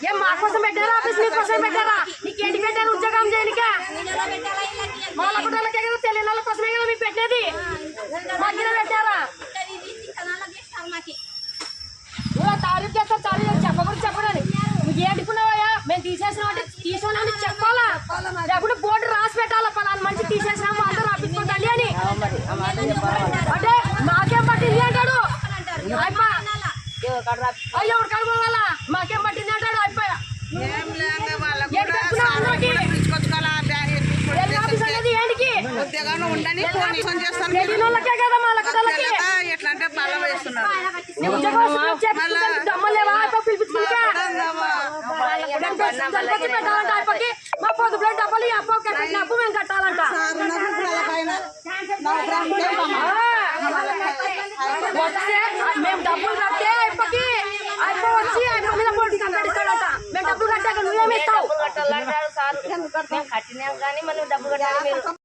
ఏం మా కోసం పెట్టారా ఆఫీస్ మీ కోసం పెట్టారా? నీకేంటి పెట్టారు ఉద్యోగం చేయనికే? మా లకుటాలకే కదా తెలియని వాళ్ళ కోసమే కదా మీకు పెట్టేది? మాకు పెట్టారా? నువ్వు తారీఫ్ చేస్తావు తారీఫ్ చెప్పకూడదు చెప్పడని నువ్వు ఏడుకున్నావయ్యా మేము తీసేసినామంటే తీసామని చెప్పాలా? లేకుంటే బోర్డు రాసి పెట్టాలా? పలానా మనిషి తీసేసినాము అందరూ రాపించుకోండి అని. అంటే మాకేం పట్టింది అంటాడు? అయ్యో ఎవరు కడుకోవాలా ఉద్యోగంలో ఉండని ఫోన్ చేస్తాను ఎట్లా అంటే బల్ల వేస్తున్నారు మా పొదుపులో డబ్బులు ఈ అప్పు కట్టిన అప్పు మేము కట్టాలంట మేము డబ్బులు కట్టే అయిపోయి అయిపో వచ్చి అయిపో మీద పోటీ కట్టాడంట మేము డబ్బులు కట్టాక నువ్వేమి ఇస్తావు డబ్బులు కట్టాలంటాడు సార్ మేము కట్టినాం కానీ మనం డబ్బు కట్టాలి